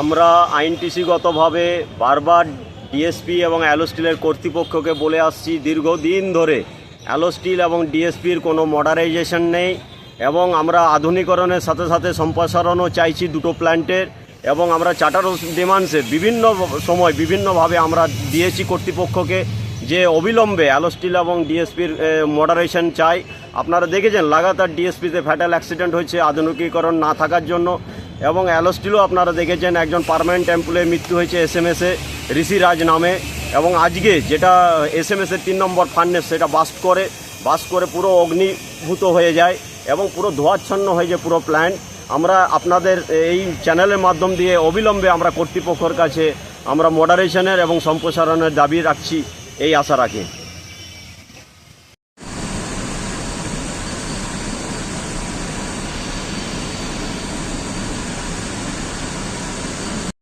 আমরা আইনটিসিগতভাবে বারবার ডিএসপি এবং অ্যালোস্টিলের কর্তৃপক্ষকে বলে আসছি, দীর্ঘদিন ধরে অ্যালোস্টিল এবং ডিএসপির কোনো মডারাইজেশন নেই এবং আমরা আধুনিকরণের সাথে সাথে সম্প্রসারণও চাইছি দুটো প্ল্যান্টের এবং আমরা চার্টার ডিমান্ডসে বিভিন্ন সময় বিভিন্নভাবে আমরা দিয়েছি কর্তৃপক্ষকে যে অবিলম্বে অ্যালোস্টিল এবং ডিএসপির মডারেশন চাই। আপনারা দেখেছেন, লাগাতার ডিএসপিতে ফ্যাটাল অ্যাক্সিডেন্ট হয়েছে, আধুনিকীকরণ না থাকার জন্য। এবং অ্যালোস্টিলও আপনারা দেখেছেন, একজন পার্মানেন্ট এমপ্লয়ের মৃত্যু হয়েছে এস এম এসে ঋষিরাজ নামে। এবং আজকে যেটা এস এম এসের তিন নম্বর ফান্ডেস সেটা বাস্ট করে বাস্ট করে পুরো অগ্নিভূত হয়ে যায় এবং পুরো ধোয়াচ্ছন্ন হয়ে যায় পুরো প্ল্যান্ট আমরা আপনাদের এই চ্যানেলের মাধ্যম দিয়ে অবিলম্বে আমরা কর্তৃপক্ষের কাছে আমরা মডারেশনের এবং সম্প্রসারণের দাবি রাখছি, এই আশা রাখি।